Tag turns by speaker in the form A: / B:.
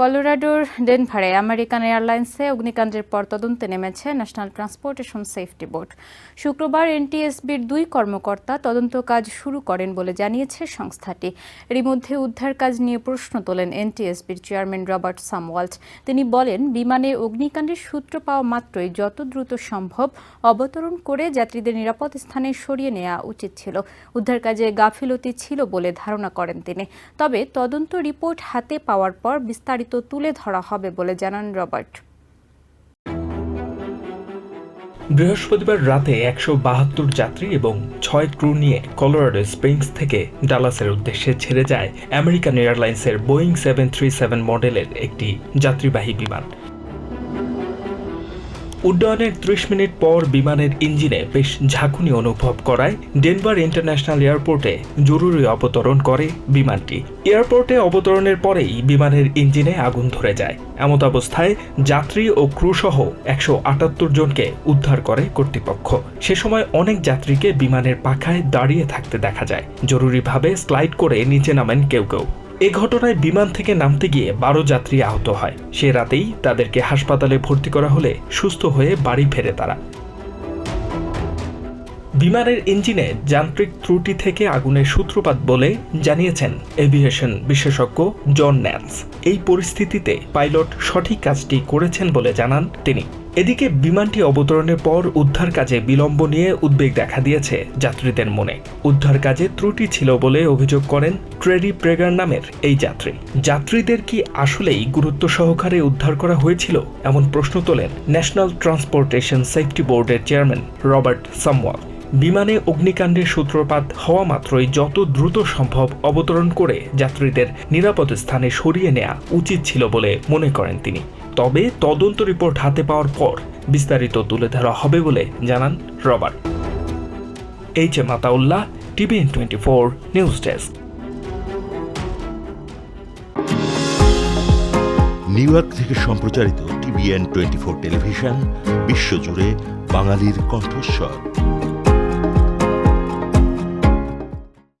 A: কলোরাডোর ডেনভারে American এয়ারলাইন্সে অগ্নিকাণ্ডের পর তদন্তে নেমেছে ন্যাশনাল ট্রান্সপোর্টেশন সেফটি বোর্ড। শুক্রবার এনটিএসবির দুই কর্মকর্তা তদন্ত কাজ শুরু করেন বলে জানিয়েছে সংস্থাটি। এরই মধ্যে উদ্ধার কাজ নিয়ে প্রশ্ন তোলেন এনটিএসবির চেয়ারম্যান রবার্ট সামওয়াল্ট। তিনি বলেন, বিমানে অগ্নিকাণ্ডের সূত্র পাওয়া মাত্রই যত দ্রুত সম্ভব অবতরণ করে যাত্রীদের নিরাপদ স্থানে সরিয়ে নেওয়া উচিত ছিল। উদ্ধার কাজে গাফিলতি ছিল বলে ধারণা করেন তিনি। তবে তদন্ত রিপোর্ট হাতে পাওয়ার পর বিস্তারিত তুলে ধরা হবে বলে জানান রবার্ট।
B: বৃহস্পতিবার রাতে একশো বাহাত্তর যাত্রী এবং ছয় ক্রু নিয়ে কলোরাডো স্প্রিংস থেকে ডালাসের উদ্দেশ্যে ছেড়ে যায় আমেরিকান এয়ারলাইন্সের বোয়িং সেভেন থ্রি সেভেন মডেলের একটি যাত্রীবাহী বিমান। উড্ডয়নের ত্রিশ মিনিট পর বিমানের ইঞ্জিনে বেশ ঝাঁকুনি অনুভব করায় ডেনভার ইন্টারন্যাশনাল এয়ারপোর্টে জরুরি অবতরণ করে বিমানটি। এয়ারপোর্টে অবতরণের পরেই বিমানের ইঞ্জিনে আগুন ধরে যায়। এমত অবস্থায় যাত্রী ও ক্রু সহ একশো আটাত্তর জনকে উদ্ধার করে কর্তৃপক্ষ। সে সময় অনেক যাত্রীকে বিমানের পাখায় দাঁড়িয়ে থাকতে দেখা যায়। জরুরিভাবে স্লাইড করে নিচে নামেন কেউ কেউ। এ ঘটনায় বিমান থেকে নামতে গিয়ে বারো যাত্রী আহত হয়। সে রাতেই তাদেরকে হাসপাতালে ভর্তি করা হলে সুস্থ হয়ে বাড়ি ফেরে তারা। বিমানের ইঞ্জিনে যান্ত্রিক ত্রুটি থেকে আগুনের সূত্রপাত বলে জানিয়েছেন এভিয়েশন বিশেষজ্ঞ জন ন্যান্স। এই পরিস্থিতিতে পাইলট সঠিক কাজটি করেছেন বলে জানান তিনি। এদিকে বিমানটি অবতরণের পর উদ্ধার কাজে বিলম্ব নিয়ে উদ্বেগ দেখা দিয়েছে যাত্রীদের মনে। উদ্ধার কাজে ত্রুটি ছিল বলে অভিযোগ করেন ট্রেডি প্রেগার নামের এই যাত্রী। যাত্রীদের কি আসলেই গুরুত্ব সহকারে উদ্ধার করা হয়েছিল? এমন প্রশ্ন তোলেন ন্যাশনাল ট্রান্সপোর্টেশন সেফটি বোর্ডের চেয়ারম্যান রবার্ট সামওয়াল। বিমানে অগ্নিকাণ্ডের সূত্রপাত হওয়া মাত্রই যত দ্রুত সম্ভব অবতরণ করে যাত্রীদের নিরাপদ স্থানে সরিয়ে নেওয়া উচিত ছিল বলে মনে করেন তিনি। তবে তদন্ত রিপোর্ট হাতে পাওয়ার পর বিস্তারিত তুলে ধরা হবে বলে জানান Robert. H A Mataullah TVN twenty four news desk.
C: New York থেকে সম্প্রচারিত টিভিএন টোয়েন্টি ফোর টেলিভিশন, বিশ্বজুড়ে বাঙালির কণ্ঠস্বর।